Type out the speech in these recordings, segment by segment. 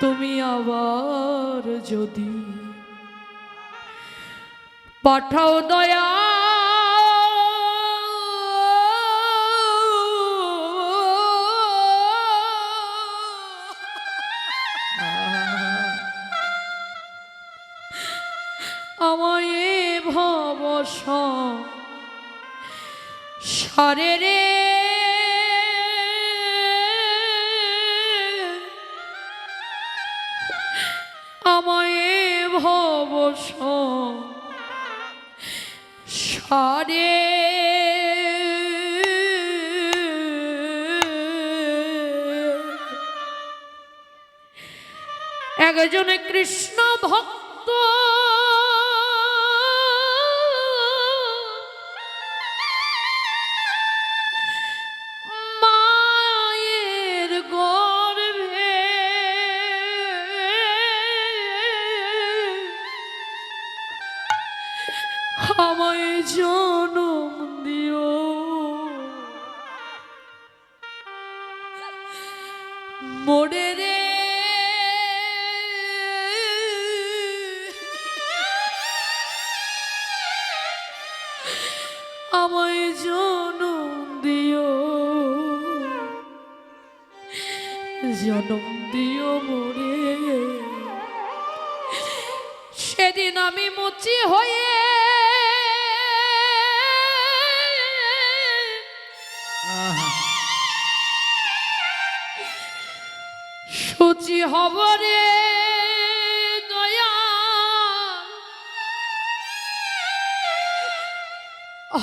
তুমি আবার যদি পাঠাও দয়া আমায় এ ভব সারে রে আমায় ভবস ভব সারে। একজনে কৃষ্ণ ভক্ত আমায় জনম দিও। মোড়ে রে। আমায় জনম দিও। জনম দিও মোরে। সেদিন আমি মুচি হয়ে সুচি হব রে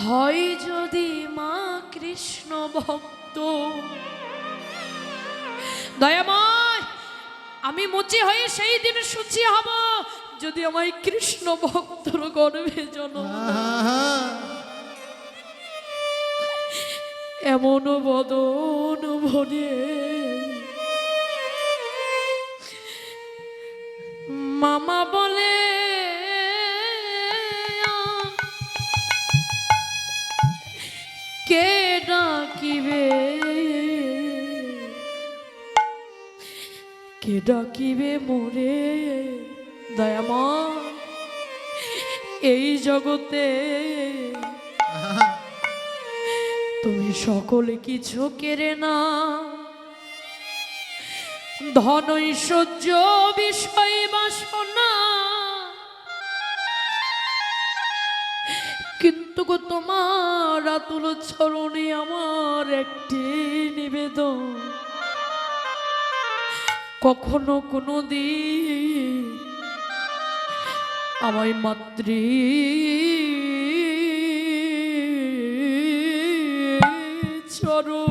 হয় যদি মা কৃষ্ণ ভক্ত দয়াময় আমি মুচি হয়ে সেই দিন সুচি হব, যদি আমায় কৃষ্ণ ভক্তর দেয়। আহা এমন বদন ভরে মামা বলে কে ডাকিবে? কে ডাকিবে মোরে? দয়ামা এই জগতে তুমি সকলে কিছু কেড়ে না ধন ঐশ্বর্য বিষয় বাসনা। কিন্তু গো তোমার আতুল চরণে আমার একটি নিবেদন। কখনো কোনো দিন আমায় মাতৃ চরো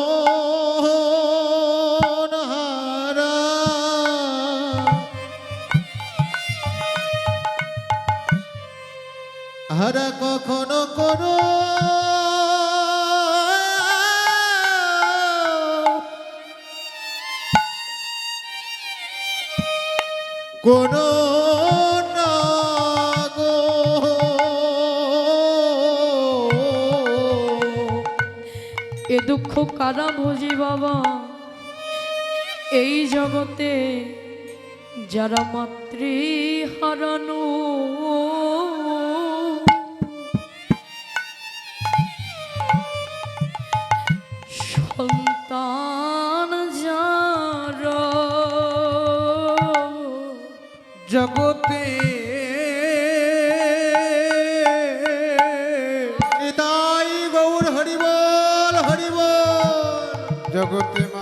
কোনো এ দুঃখ কারা বুঝি বাবা এই জগতে যারা মাতৃ হারানো জগতে। নিতাই গৌর হরিবল হরিবল। জগতে মাতৃ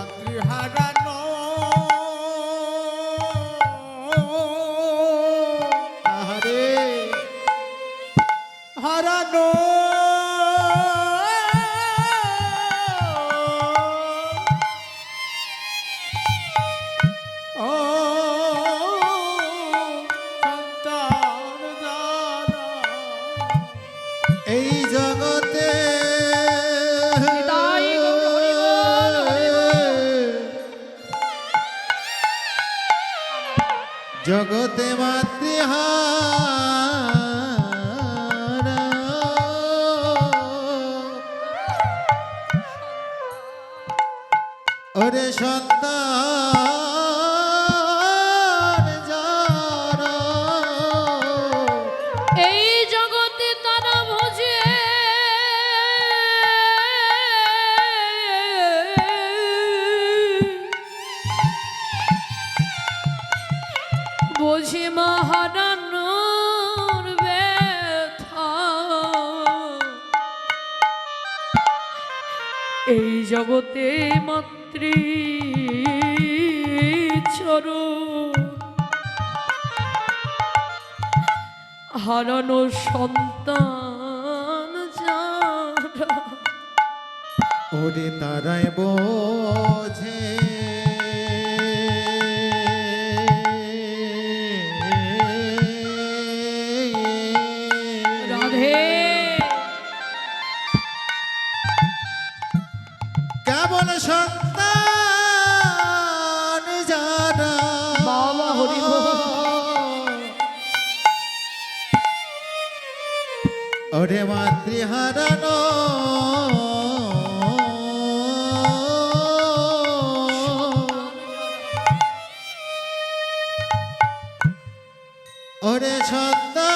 হারানো সন্তান যারা। ওরে তারাই বোঝে ওরে মাতৃহারানো। ওরে সন্তান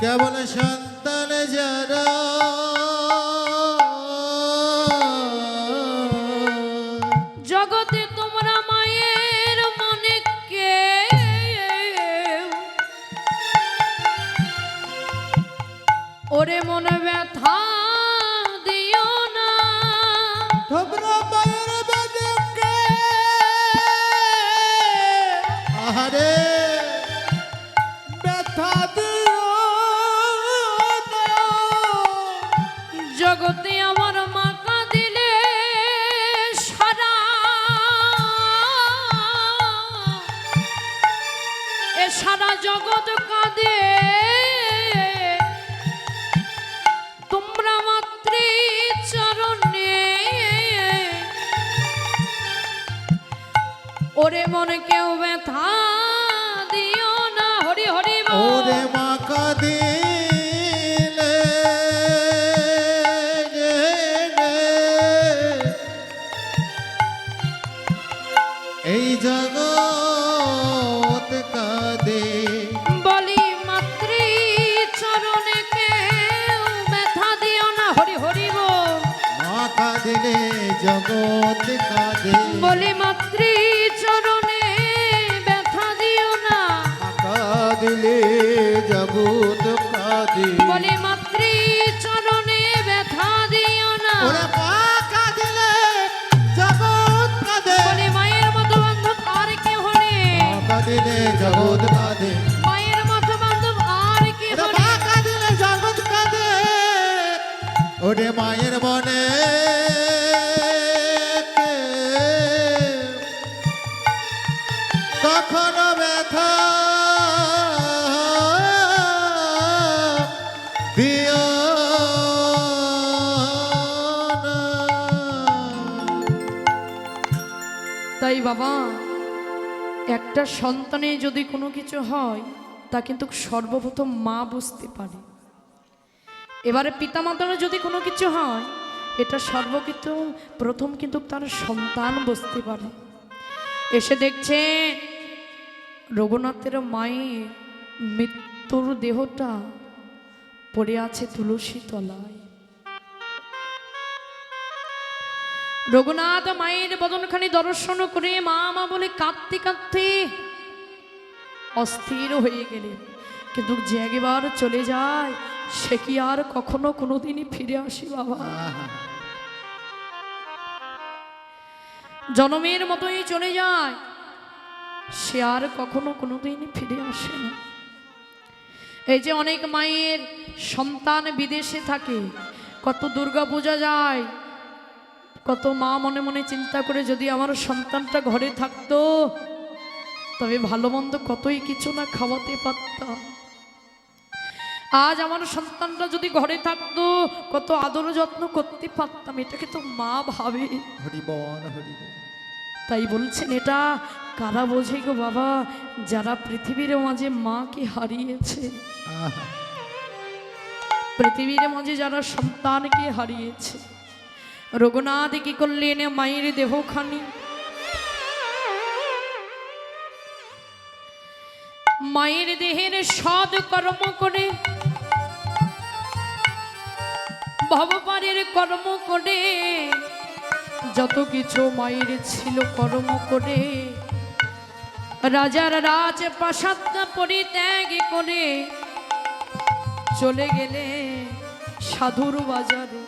কেবল সন্তান সারা জগৎ কাঁদে। তোমরা মাতৃ চরণে ওরে মনে কেউ ব্যথা দিও না। হরি হরি। ওরে মা কাঁদিলে জগৎ কাঁদে। বলি মাতৃ চরণে ব্যথা দিও না। মা কাঁদিলে জগৎ কাঁদে। বলি মাতৃ চরণে ব্যথা দিও না। ওরে মা কাঁদিলে জগৎ কাঁদে। বলি মায়ের মতো বান্ধব আর কেহ নেই। মা কাঁদিলে জগৎ কাঁদে। মায়ের মতো বান্ধব আর কেহ ওরে মা নেই। জগৎ কাঁদে। ওরে মায়ের মনে বাবা, একটা সন্তানে যদি কোনো কিছু হয়, তা কিন্তু সর্বপ্রথম মা বুঝতে পারে। এবারে পিতামাতার যদি কোনো কিছু হয়, এটা সর্বকিছু প্রথম কিন্তু তার সন্তান বুঝতে পারে। এসে দেখছে, রঘুনাথের মায়ের মৃত্যুর দেহটা পড়ে আছে তুলসী তলায়। রঘুনাথ মায়ের বদনখানি দর্শন করে মা মা বলে কাঁদতে কাঁদতে অস্থির হয়ে গেলেন। কিন্তু যে একবার চলে যায়, সে কি আর কখনো কোনোদিনই ফিরে আসি বাবা? জনমের মতোই চলে যায়, সে আর কখনো কোনোদিনই ফিরে আসে না। এই যে অনেক মায়ের সন্তান বিদেশে থাকে, কত দুর্গা পূজা যায় কত মা মনে মনে চিন্তা করে যদি আমার সন্তানটা ঘরে থাকতো তবে ভালো মন্দ কতই কিছু না খাওয়াতে পারতাম। আজ আমার সন্তানটা যদি ঘরে থাকতো কত আদর যত্ন করতে পারতাম এটাকে তো মা ভাবে। তাই বলছেন এটা কারা বোঝে গো বাবা? যারা পৃথিবীর মাঝে মাকে হারিয়েছে। পৃথিবীর মাঝে যারা সন্তানকে হারিয়েছে। রঘুনাথ কি করলেন মায়ের দেহখানি। মায়ের দেহের সদ কর্ম করে ভবপারের কর্ম করে, যত কিছু মায়ের ছিল কর্ম করে, রাজার রাজ প্রাসাদটা পরিত্যাগ করে চলে গেলে সাধুর বাজারে।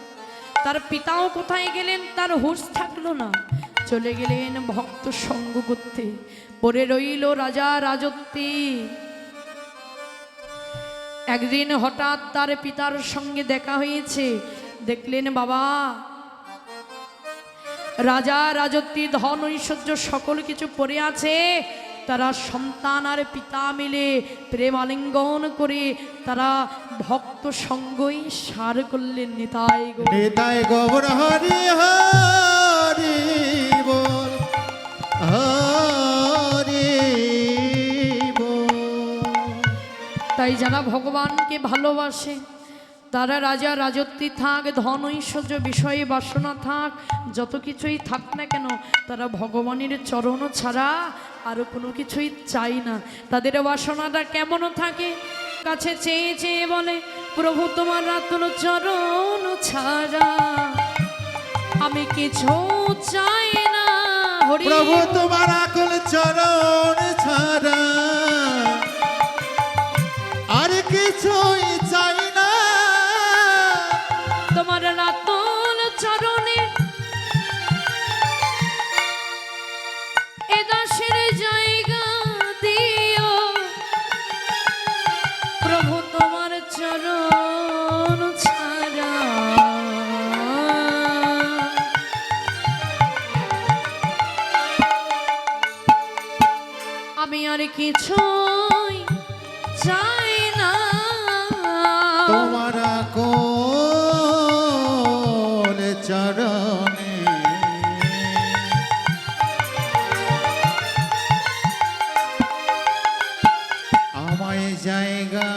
তার পিতাও কোথায় গেলেন? তার হুশ থাকল না। চলে গেলেন ভক্ত সঙ্গ করতে। পরে রইল রাজা রাজত্বে। একদিন হঠাৎ তার পিতার সঙ্গে দেখা হয়েছে। দেখলেন, বাবা, রাজা রাজত্বী ধন ঐশ্বর্য সকল কিছু পড়ে আছে। তারা সন্তান আর পিতা মিলে প্রেমালিঙ্গন করে তারা ভক্ত সঙ্গই সার করলেন নিতাই গো। নিতাই গৌর হরি হরি বল হরি বল। তাই যারা ভগবানকে ভালোবাসে তারা রাজা রাজত্বী থাক, ধন ঐশ্বর্য বিষয়ে বাসনা থাক, যত কিছুই থাক না কেন, তারা ভগবানের চরণ ছাড়া আরও কোনো কিছুই চাই না। তাদের বাসনাটা কেমন থাকে? কাছে চেয়ে চেয়ে বলে, প্রভু, তোমার রাতুল চরণ ছাড়া আমি কিছু চাই না। প্রভু, তোমার আকুল চরণ ছাড়া আর কিছুই জায়গা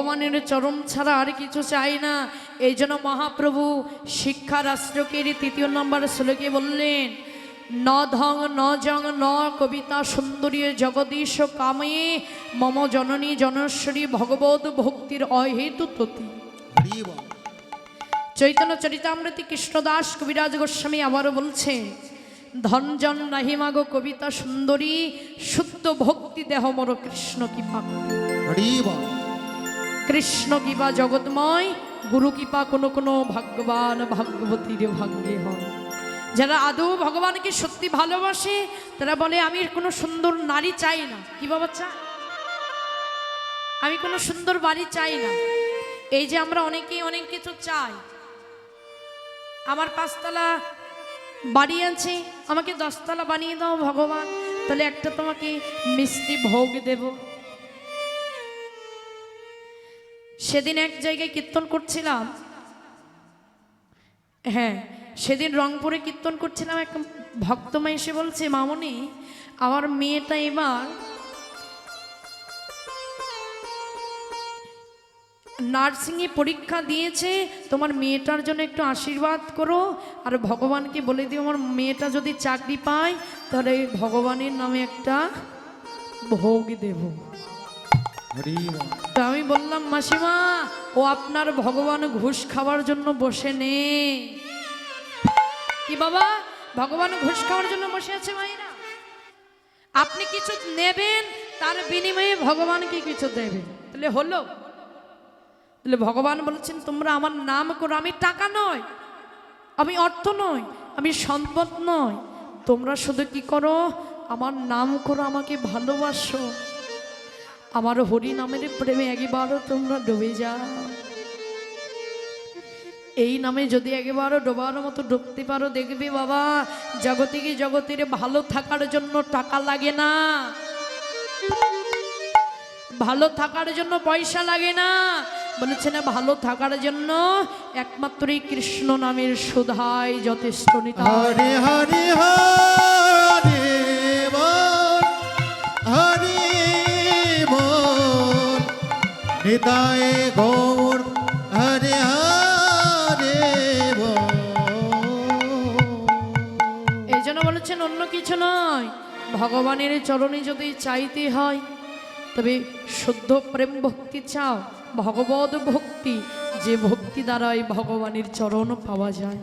ভগবানের চরণ ছাড়া আর কিছু চাই না এই জন্য মহাপ্রভু শিক্ষা রাষ্ট্রকে তৃতীয় নম্বর শ্লোকে বললেন ন ধং ন জং ন কবিতা সুন্দরী জগদীশ কামে মম জননী জনশ্বরী ভগবত ভক্তির অহেতু ততি। চৈতন্য চরিতামৃতি কৃষ্ণদাস কবিরাজ গোস্বামী আবারও বলছে ধনজন নাহিমাগো কবিতা সুন্দরী শুদ্ধ ভক্তি দেহ মর কৃষ্ণ হরি বল। কৃষ্ণ কৃপা জগৎময়, গুরু কৃপা কোনো কোনো ভাগ্যবান ভাগ্যবতীর ভাগ্যে হয় যারা আদৌ ভগবানকে সত্যি ভালোবাসে, তারা বলে, আমি কোনো সুন্দর নারী চাই না। কি বাবা, চা। আমি কোনো সুন্দর বাড়ি চাই না। এই যে আমরা অনেকেই অনেক কিছু চাই। আমার পাঁচতলা বাড়ি আছে, আমাকে দশতলা বানিয়ে দাও ভগবান, তাহলে একটা তোমাকে মিষ্টি ভোগ দেব। সেদিন এক জায়গায় কীর্তন করছিলাম হ্যাঁ সেদিন রংপুরে কীর্তন করছিলাম, এক ভক্তমা এসে বলছে, মামনি, আমার মেয়েটা এবার নার্সিংয়ে পরীক্ষা দিয়েছে, তোমার মেয়েটার জন্য একটু আশীর্বাদ করো, আর ভগবানকে বলে দিও, আমার মেয়েটা যদি চাকরি পায়, তাহলে ভগবানের নামে একটা ভোগ দেব। আমি বললাম, মাসিমা, ও আপনার ভগবান ঘুষ খাওয়ার জন্য বসে নে। কি বাবা? ভগবান ঘুষ খাওয়ার জন্য বসে আছে মায়েরা? আপনি কিছু নেবেন, তার বিনিময়ে ভগবানকে কিছু দেবেন। তাহলে হলো। তাহলে ভগবান বলেছেন, তোমরা আমার নাম করো, আমি টাকা নয়, আমি অর্থ নয়, আমি সম্পদ নয়। তোমরা শুধু কি করো? আমার নাম করো, আমাকে ভালোবাসো। আমার হরি নামের প্রেমে একবারও তোমরা ডুবে যাও। এই নামে যদি একবারও ডোবার মতো ডুবতে পারো, দেখবে বাবা জগতিকে জগতের ভালো থাকার জন্য টাকা লাগে না? ভালো থাকার জন্য পয়সা লাগে না? বলেছে না, ভালো থাকার জন্য একমাত্রই কৃষ্ণ নামের সুধাই যথেষ্ট নিতে হরে হরে হরে। গৌর, হরে হরে এই জন্য বলেছেন, অন্য কিছু নয়। ভগবানের চরণে যদি চাইতে হয়, তবে শুদ্ধ প্রেম ভক্তি চাও ভগবত ভক্তি, যে ভক্তি দ্বারাই ভগবানের চরণ পাওয়া যায়।